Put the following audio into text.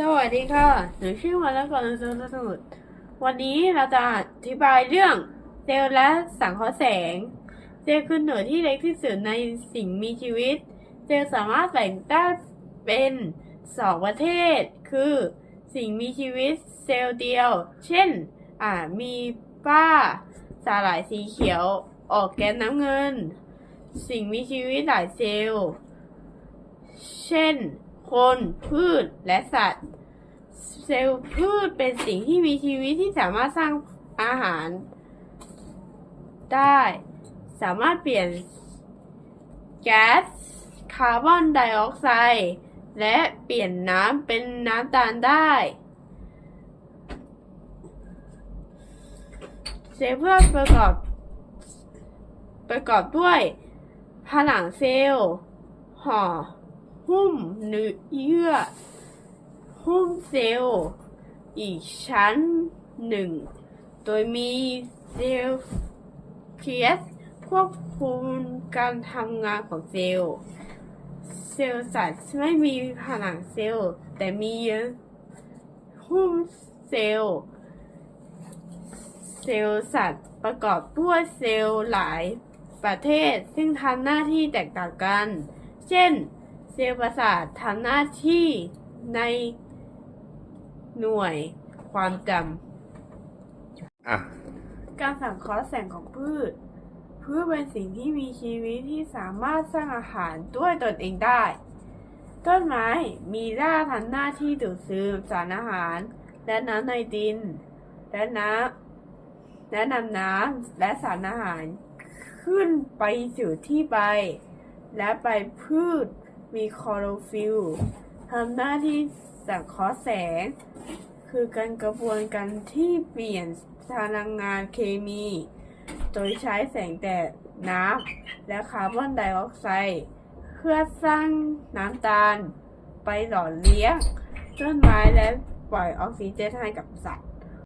สวัสดีค่ะ หนูชื่อวันละก่อนสมุสมุดวันนี้เราจะอธิบายเรื่องเซลล์และสังเคราะห์แสง เซลล์คือหน่วยที่เล็กที่สุดในสิ่งมีชีวิต เซลล์สามารถแบ่งได้เป็นสองประเภท คือสิ่งมีชีวิตเซลล์เดียว เช่น อ่า มีป้า สาหร่ายสีเขียว ออกแกนน้ำเงิน สิ่งมีชีวิตหลายเซลล์ เช่น คนพืชและสัตว์ เซลล์พืชเป็นสิ่งที่มีชีวิตที่สามารถสร้างอาหาร ได้ สามารถเปลี่ยนแก๊สคาร์บอนไดออกไซด์และเปลี่ยนน้ำเป็นน้ำตาลได้ เซลล์พืชประกอบ ประกอบด้วย ผนังเซลล์ห่อ หุ้มเนื้อเยื่อ หุ้มเซลล์ อีกชั้นหนึ่ง โดยมีเซลล์เพียสควบคุมการทำงานของเซลล์ เซลล์สัตว์ไม่มีผนังเซลล์ แต่มีหุ้มเซลล์ เซลล์สัตว์ประกอบด้วยเซลล์หลายประเภทซึ่งทำหน้าที่แตกต่างกัน เช่น เซลล์ประสาททำหน้าที่ในหน่วยความจอะำการสังเคราะห์แสงของพืช พืชเป็นสิ่งที่มีชีวิตที่สามารถสร้างอาหารด้วยตนเองได้ ต้นไม้มีรากทำหน้าที่ดูดซึมสารอาหาร และน้ำในดิน และน้ำและนำน้ำและสารอาหารขึ้นไปสู่ที่ใบ และใบพืช มีคลอโรฟิลทำหน้าที่สังเคราะห์แสง คือการกระบวนการที่เปลี่ยนพลังงานเคมี โดยใช้แสงแดดน้ำและคาร์บอนไดออกไซด์เพื่อสร้างน้ำตาล ไปหล่อเลี้ยงต้นไม้และปล่อยออกซิเจนให้กับสัตว์